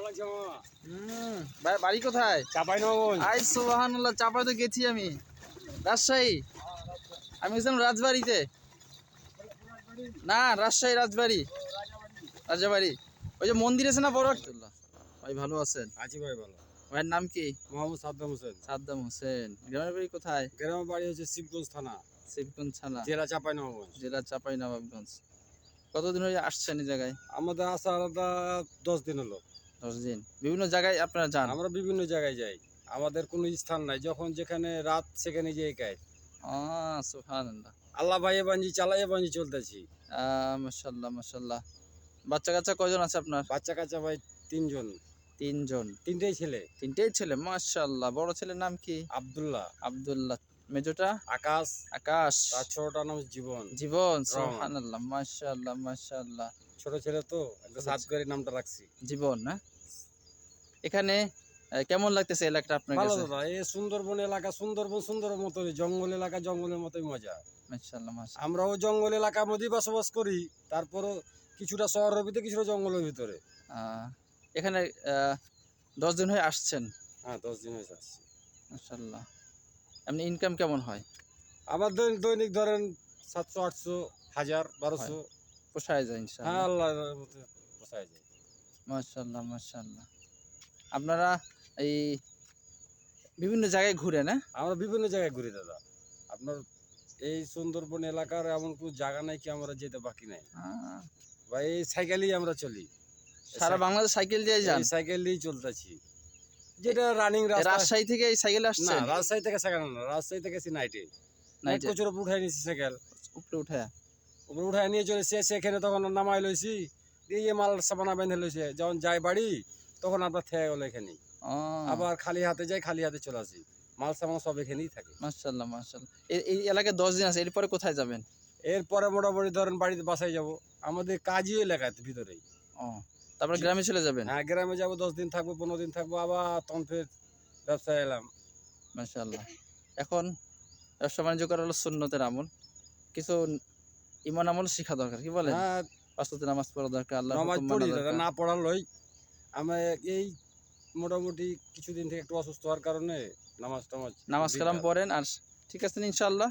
ভালো লাগছে মামা হুম, বা- বাড়ি কোথায়? চাপাই আই সোহানুল্লাহ চাপায় তো গেছি আমি। রাজশাহী? আমি গেছিলাম রাজবাড়িতে। না রাজশাহী রাজবাড়ি। রাজাবাড়ি। ওই যে মন্দির আছে না বড় ভাই ভালো আছেন? আছি ভাই ভালো। ভাইয়ের নাম কি? মোহাম্মদ সাদ্দাম হোসেন। সাদ্দাম হোসেন। গ্রামের বাড়ি কোথায়? গ্রামের বাড়ি হচ্ছে শিবগঞ্জ থানা। শিবগঞ্জ ছানা জেলা চাপাই নগঞ্জ জেলা চাপাই নবাবগঞ্জ কতদিন হয়ে আসছেন এই জায়গায়? আমাদের আসা আলাদা দশ দিন হলো দশ দিন। বিভিন্ন জায়গায় আপনারা যান? আমরা বিভিন্ন জায়গায় যাই। আমাদের কোনো স্থান নাই। যখন যেখানে রাত সেখানে যেয়ে সুহান আল্লাহ ভাই বাঞ্জি চালাই বাঞ্জি চলতেছি। মাসাল্লাহ মাসাল্লাহ বাচ্চা কাচ্চা কয়জন আছে আপনার? বাচ্চা কাচ্চা ভাই তিনজন। তিনজন। তিনটেই ছেলে। তিনটেই ছেলে মাশাল্লাহ বড় ছেলের নাম কি? আব্দুল্লাহ। আব্দুল্লাহ। মেজোটা? আকাশ। আকাশ। তার ছোটটার নাম জীবন। জীবন সুবহানাল্লাহ মাশাল্লাহ মাশাল্লাহ ছোট ছেলে তো একটা সাত করে নামটা রাখছি। জীবন না? এখানে কেমন লাগতেছে এলাকাটা আপনার ভালো দাদা এই সুন্দরবন এলাকা সুন্দরবন সুন্দর মতোই জঙ্গল এলাকা জঙ্গলের মতোই মজা। মাশাল্লাহ মাশাল্লাহ আমরাও জঙ্গল এলাকার মধ্যেই বসবাস করি তারপরও কিছুটা শহরের ভিতরে কিছুটা জঙ্গলের ভিতরে। আহ, এখানে দশ দিন হয়ে আসছেন? হ্যাঁ দশ দিন হয়ে আসছি। মাশাল্লাহ এমনি ইনকাম কেমন হয়? আমার দৈনিক ধরেন সাতশো আটশো হাজার বারোশো। পোষায় যায় হ্যাঁ ইনশাআল্লাহ আল্লাহ পোষায় যায়। মাশাল্লাহ মাশাল্লাহ আপনারা এই বিভিন্ন জায়গায় ঘুরে না আমরা বিভিন্ন জায়গায় ঘুরি দাদা। আপনার এই সুন্দরবন এলাকার এমন কোনো জায়গা নাই কি আমরা যেতে বাকি নাই? আহ, বা এই সাইকেলেই আমরা চলি। সারা বাংলাদেশ সাইকেল দিয়ে যান? সাইকেল দিয়েই চলতেছি যেটা রানিং রাজশাহী থেকে এই সাইকেল না রাজশাহী থেকে সাইকেল না রাজশাহী থেকে সে নাইটে নাইট নাইটে প্রচুর উপর উঠাই নিয়েছি সাইকেল উপরে উঠে উপরে উঠাই নিয়ে চলে সেখানে তখন নামাই লইছি। দিয়ে এই মাল সাবানা বেঁধে লইছে। যখন যাই বাড়ি তখন আপনার থেকে গেলো এখানেই। আবার খালি হাতে যাই খালি হাতে চলে আসি। মাল সাবানা সব এখানেই থাকে। মাশাল্লাহ মাশাল্লাহ এই- এলাকায় দশ দিন আছে এরপরে কোথায় যাবেন? এরপরে মোটামুটি ধরেন বাড়িতে বাসায় যাব। আমাদের কাজই এলাকাতে ভিতরেই। ও। তারপরে গ্রামে চলে যাবেন? হ্যাঁ গ্রামে যাব দশ দিন থাকব পনেরো দিন থাকব আবার তখন ফের ব্যবসায় এলাম। এখন ব্যবসা বাণিজ্য করা হলো সুন্নতের আমল। কিছু ইমান আমল শিখা দরকার কি বলেন? হ্যাঁ নামাজ পড়া দরকার আল্লাহ নামাজ পড়ি না পড়ার লই আমি এই মোটামুটি কিছুদিন থেকে একটু অসুস্থ হওয়ার কারণে নামাজ টামাজ নামাজ কালাম পড়েন আর ঠিক আছে ইনশাআল্লাহ।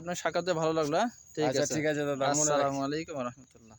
আপনার সাক্ষাতে ভালো লাগল হ্যাঁ? ঠিক আচ্ছা আছে। ঠিক আছে দাদা আসসালামু আলাইকুম রহমতুল্লাহ।